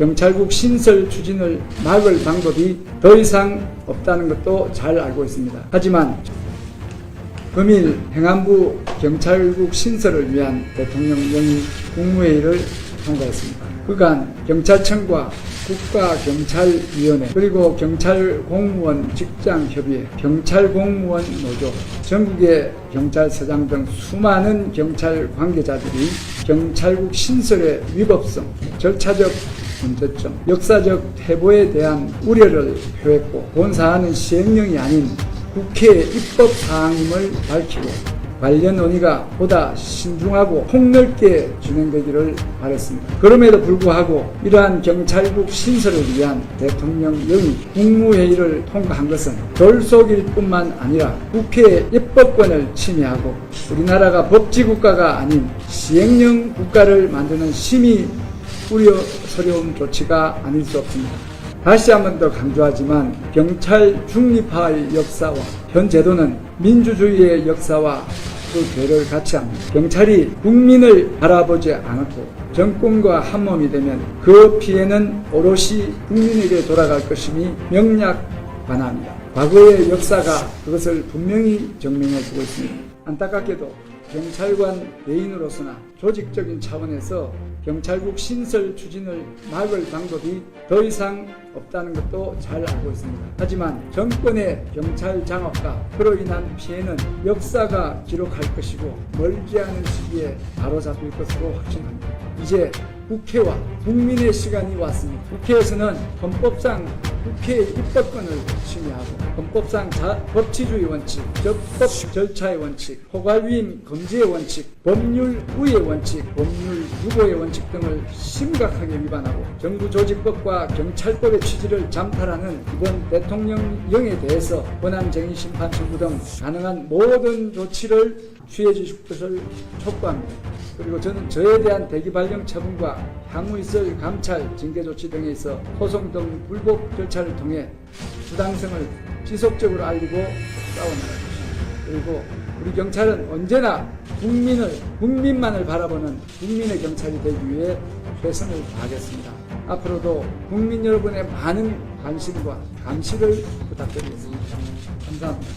경찰국 신설 추진을 막을 방법이 더 이상 없다는 것도 잘 알고 있습니다. 하지만 금일 행안부 경찰국 신설을 위한 대통령 명의 국무회의를 통과했습니다. 그간 경찰청과 국가경찰위원회 그리고 경찰공무원 직장협의회, 경찰공무원 노조, 전국의 경찰서장 등 수많은 경찰 관계자들이 경찰국 신설의 위법성, 절차적 문제점, 역사적 퇴보에 대한 우려를 표했고 본 사안은 시행령이 아닌 국회 입법 사항임을 밝히고 관련 논의가 보다 신중하고 폭넓게 진행되기를 바랬습니다. 그럼에도 불구하고 이러한 경찰국 신설을 위한 대통령 영의 국무회의를 통과한 것은 돌속일 뿐만 아니라 국회의 입법권을 침해하고 우리나라가 법치국가가 아닌 시행령 국가를 만드는 심히 우려스러운 조치가 아닐 수 없습니다. 다시 한 번 더 강조하지만 경찰 중립화의 역사와 현 제도는 민주주의의 역사와 그 괴를 같이 합니다. 경찰이 국민을 바라보지 않았고 정권과 한몸이 되면 그 피해는 오롯이 국민에게 돌아갈 것임이 명약관합니다. 과거의 역사가 그것을 분명히 증명해 주고 있습니다. 안타깝게도 경찰관 개인으로서나 조직적인 차원에서 경찰국 신설 추진을 막을 방법이 더 이상 없다는 것도 잘 알고 있습니다. 하지만 정권의 경찰 장악과 그로 인한 피해는 역사가 기록할 것이고 멀지 않은 시기에 바로잡힐 것으로 확신합니다. 이제 국회와 국민의 시간이 왔습니다. 국회에서는 헌법상 국회의 입법권을 침해하고 헌법상 자, 법치주의 원칙, 적법 절차의 원칙, 포괄 위임 금지의 원칙, 법률 우의 원칙, 법률 유보의 원칙 등을 심각하게 위반하고 정부 조직법과 경찰법의 취지를 잠탈하는 이번 대통령령에 대해서 권한쟁의 심판 청구 등 가능한 모든 조치를 취해 주실 것을 촉구합니다. 그리고 저는 저에 대한 대기 발령 처분과 향후 있을 감찰, 징계 조치 등에 있어 소송 등 불법 절차를 통해 부당성을 지속적으로 알리고 싸워나갈 것입니다. 그리고 우리 경찰은 언제나 국민을, 국민만을 바라보는 국민의 경찰이 되기 위해 최선을 다하겠습니다. 앞으로도 국민 여러분의 많은 관심과 감시를 부탁드리겠습니다. 감사합니다.